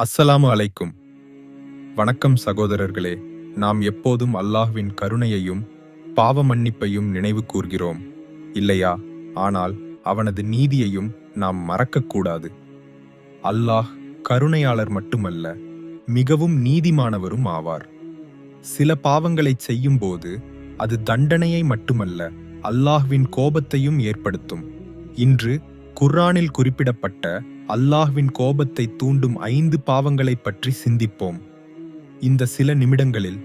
அஸ்ஸலாமு அலைக்கும். வணக்கம் சகோதரர்களே நாம் எப்போதும் அல்லாஹ்வின் கருணையையும் பாவ மன்னிப்பையும் நினைவு கூர்கிறோம். இல்லையா? ஆனால் அவனது நீதியையும் நாம் மறக்கக்கூடாது அல்லாஹ் கருணையாளர் மட்டுமல்ல மிகவும் நீதிமானவரும் ஆவார். சில பாவங்களைச் செய்யும்போது அது தண்டனையை மட்டுமல்ல அல்லாஹ்வின் கோபத்தையும் ஏற்படுத்தும். இன்று குர்ஆனில் குறிப்பிடப்பட்ட அல்லாஹ்வின் கோபத்தை தூண்டும் ஐந்து பாவங்களைப் பற்றி சிந்திப்போம். இந்த சில நிமிடங்களில்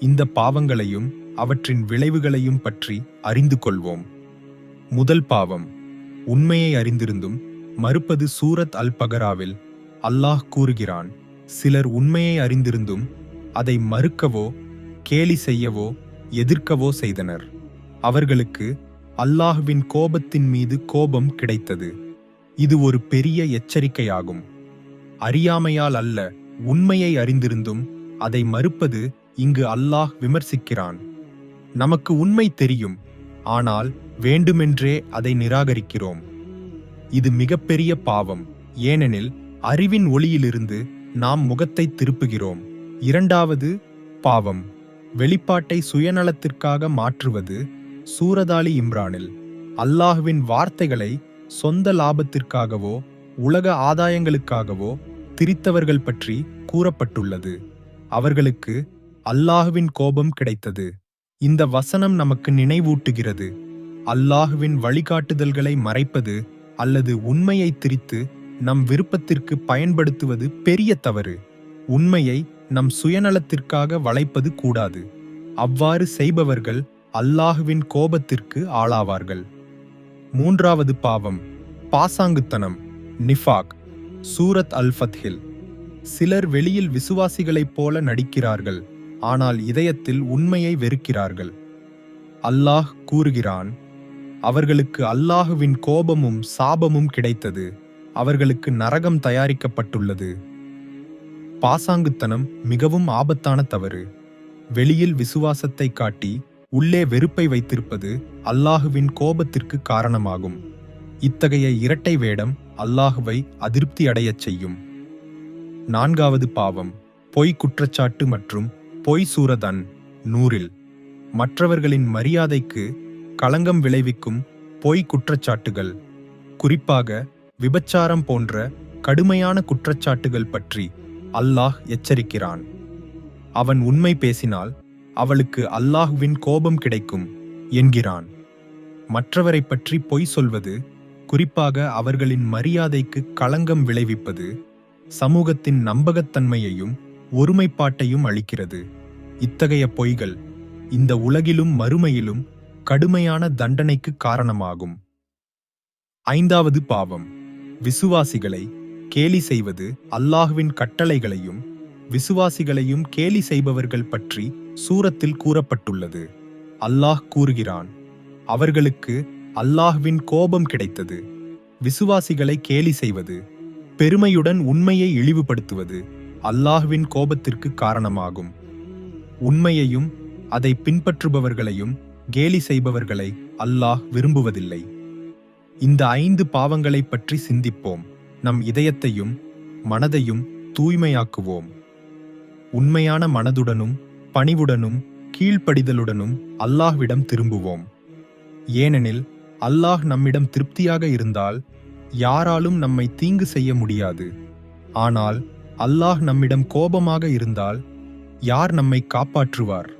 இந்த பாவங்களையும் அவற்றின் விளைவுகளையும் பற்றி அறிந்து கொள்வோம். முதல் பாவம் உண்மையை அறிந்திருந்தும் மறுப்பது சூரத் அல் பகராவில் அல்லாஹ் கூறுகிறான் சிலர் உண்மையை அறிந்திருந்தும் அதை மறுக்கவோ கேலி செய்யவோ எதிர்க்கவோ செய்தனர். அவர்களுக்கு அல்லாஹ்வின் கோபத்தின் மீது கோபம் கிடைத்தது. இது ஒரு பெரிய எச்சரிக்கையாகும். அறியாமையால் அல்ல உண்மையை அறிந்திருந்தும் அதை மறுப்பது இங்கு அல்லாஹ் விமர்சிக்கிறான். நமக்கு உண்மை தெரியும் ஆனால் வேண்டுமென்றே அதை நிராகரிக்கிறோம். இது மிகப்பெரிய பாவம் ஏனெனில் அறிவின் ஒளியிலிருந்து நாம் முகத்தை திருப்புகிறோம். இரண்டாவது பாவம் வெளிப்பாட்டை சுயநலத்திற்காக மாற்றுவது. சூரதாலி இம்ரானில் அல்லாஹ்வின் வார்த்தைகளை சொந்த லாபத்திற்காகவோ உலக ஆதாயங்களுக்காகவோ திரித்தவர்கள் பற்றி கூறப்பட்டுள்ளது. அவர்களுக்கு அல்லாஹுவின் கோபம் கிடைத்தது. இந்த வசனம் நமக்கு நினைவூட்டுகிறது. அல்லாஹ்வின் வழிகாட்டுதல்களை மறைப்பது அல்லது உண்மையை திரித்து நம் விருப்பத்திற்கு பயன்படுத்துவது பெரிய தவறு. உண்மையை நம் சுயநலத்திற்காக வளைப்பது கூடாது. அவ்வாறு செய்பவர்கள் அல்லாஹுவின் கோபத்திற்கு ஆளாவார்கள். மூன்றாவது பாவம் பாசாங்குத்தனம் நிஃபாக் சூரத் அல் ஃபத்ஹில் சிலர் வெளியில் விசுவாசிகளைப் போல நடிக்கிறார்கள் ஆனால் இதயத்தில் உண்மையை வெறுக்கிறார்கள். அல்லாஹ் கூறுகிறான் அவர்களுக்கு அல்லாஹுவின் கோபமும் சாபமும் கிடைத்தது அவர்களுக்கு நரகம் தயாரிக்கப்பட்டுள்ளது. பாசாங்குத்தனம் மிகவும் ஆபத்தான தவறு. வெளியில் விசுவாசத்தை காட்டி உள்ளே வெறுப்பை வைத்திருப்பது அல்லாஹுவின் கோபத்திற்கு காரணமாகும். இத்தகைய இரட்டை வேடம் அல்லாஹுவை அதிருப்தி அடையச் செய்யும். நான்காவது பாவம் பொய் குற்றச்சாட்டு மற்றும் பொய் சூரதன் நூறில் மற்றவர்களின் மரியாதைக்கு களங்கம் விளைவிக்கும் பொய் குற்றச்சாட்டுகள். குறிப்பாக விபச்சாரம் போன்ற கடுமையான குற்றச்சாட்டுகள் பற்றி அல்லாஹ் எச்சரிக்கிறான். அவன் உண்மை பேசினால் அவளுக்கு அல்லாஹுவின் கோபம் கிடைக்கும் என்கிறான். மற்றவரை பற்றி பொய் சொல்வது குறிப்பாக அவர்களின் மரியாதைக்கு களங்கம் விளைவிப்பது சமூகத்தின் நம்பகத்தன்மையையும் ஒருமைப்பாட்டையும் அளிக்கிறது. இத்தகைய பொய்கள் இந்த உலகிலும் மறுமையிலும் கடுமையான தண்டனைக்கு காரணமாகும். ஐந்தாவது பாவம். விசுவாசிகளை கேலி செய்வது அல்லாஹுவின் கட்டளைகளையும் விசுவாசிகளையும் கேலி செய்பவர்கள் பற்றி சூரத்தில் கூறப்பட்டுள்ளது. அல்லாஹ் கூறுகிறான் அவர்களுக்கு அல்லாஹ்வின் கோபம் கிடைத்தது விசுவாசிகளை கேலி செய்வது பெருமையுடன் உண்மையை இழிவுபடுத்துவது அல்லாஹ்வின் கோபத்திற்கு காரணமாகும். உண்மையையும் அதை பின்பற்றுபவர்களையும் கேலி செய்பவர்களை அல்லாஹ் விரும்புவதில்லை. இந்த ஐந்து பாவங்களை பற்றி சிந்திப்போம் நம் இதயத்தையும் மனதையும் தூய்மையாக்குவோம். உண்மையான மனதுடனும் பணிவுடனும் கீழ்ப்படிதலுடனும் அல்லாஹ்விடம் திரும்புவோம். ஏனெனில் அல்லாஹ் நம்மிடம் திருப்தியாக இருந்தால் யாராலும் நம்மை தீங்கு செய்ய முடியாது. ஆனால் அல்லாஹ் நம்மிடம் கோபமாக இருந்தால் யார் நம்மை காப்பாற்றுவார்?